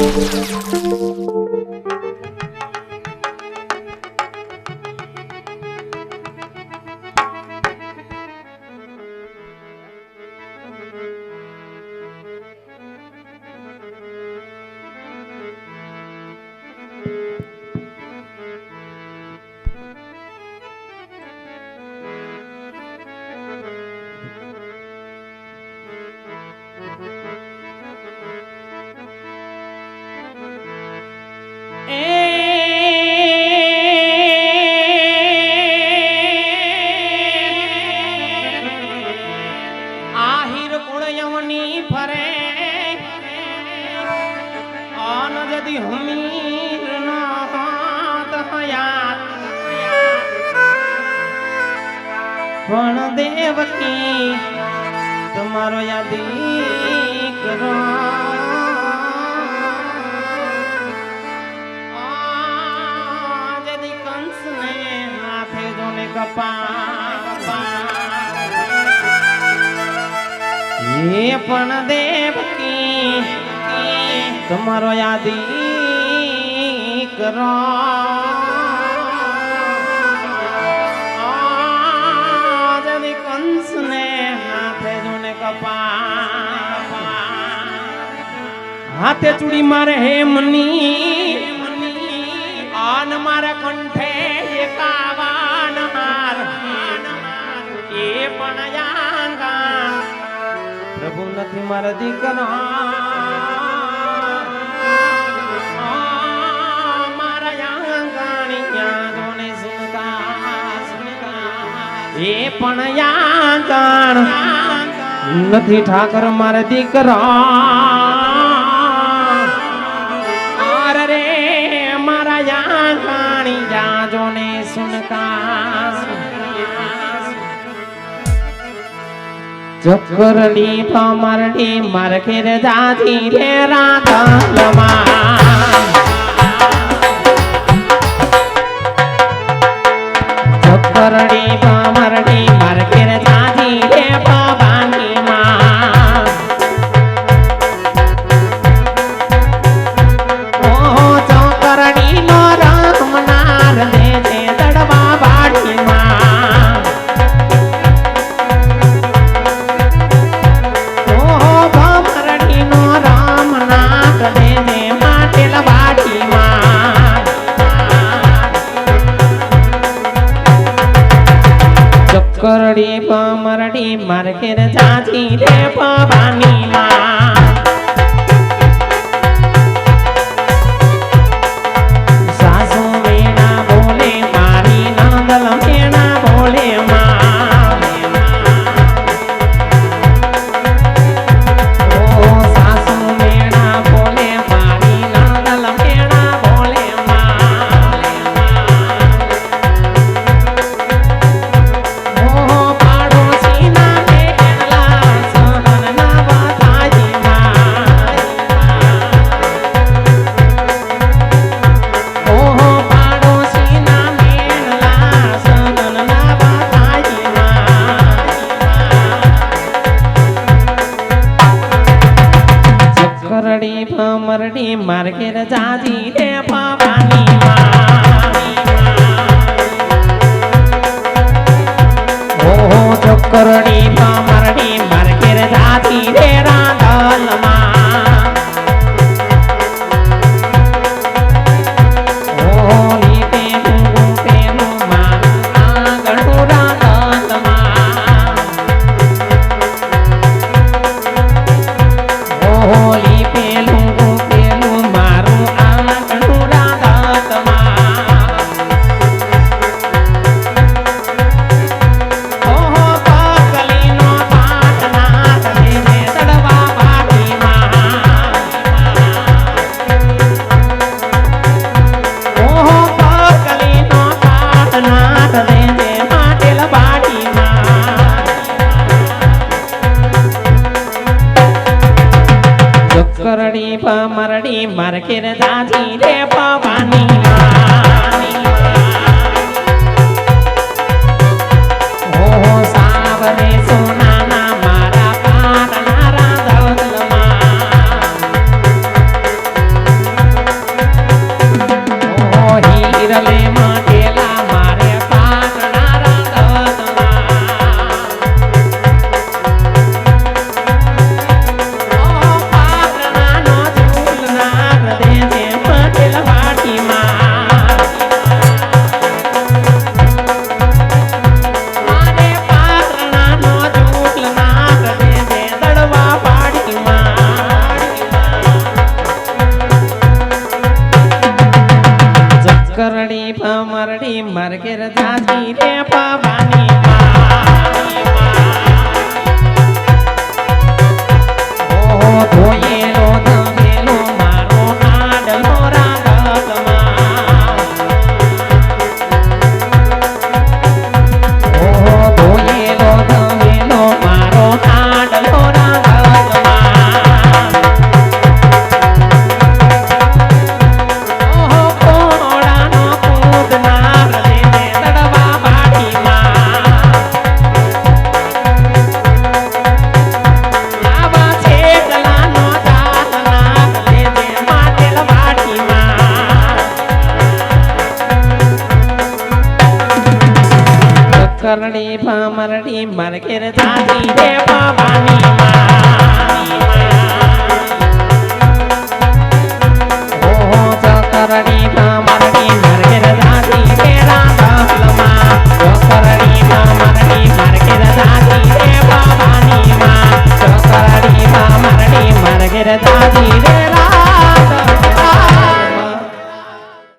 Thank જદી Hamir ના હાથ હયાત પણ દેવકી તમારો યાદી કરો કપા એ પણ દેવકી તમારો યાદી કરો. કંસને હાથે જોને કપા હાથે ચૂડી મારે હે મની. આન મારા કંઠે એકાવાન હાર. એ પણ યાંગા. પ્રભુ નથી મારા દીકરા. એ પણ યાંગાણ નથી ઠાકર મારે દીકરા. રે મારા યાંગાણી ત્યાં જોને સુનતા. ચક્કરડી પમરડી મારખેર જાતી રે રાધા ચક્કરડી ચક્કરડી ભમરડી માર્કેર જાજી રે ભવાનીમાં સાસુ ચક્કરડી પમરડી માર્કેર જાજી રે કરડી પમરડી માર્ગેર જાતી રે પવાની ધોયેલ ચકરડી ભમરડી મરકેર જાજી રે ભવાની ઓહો ચકરડી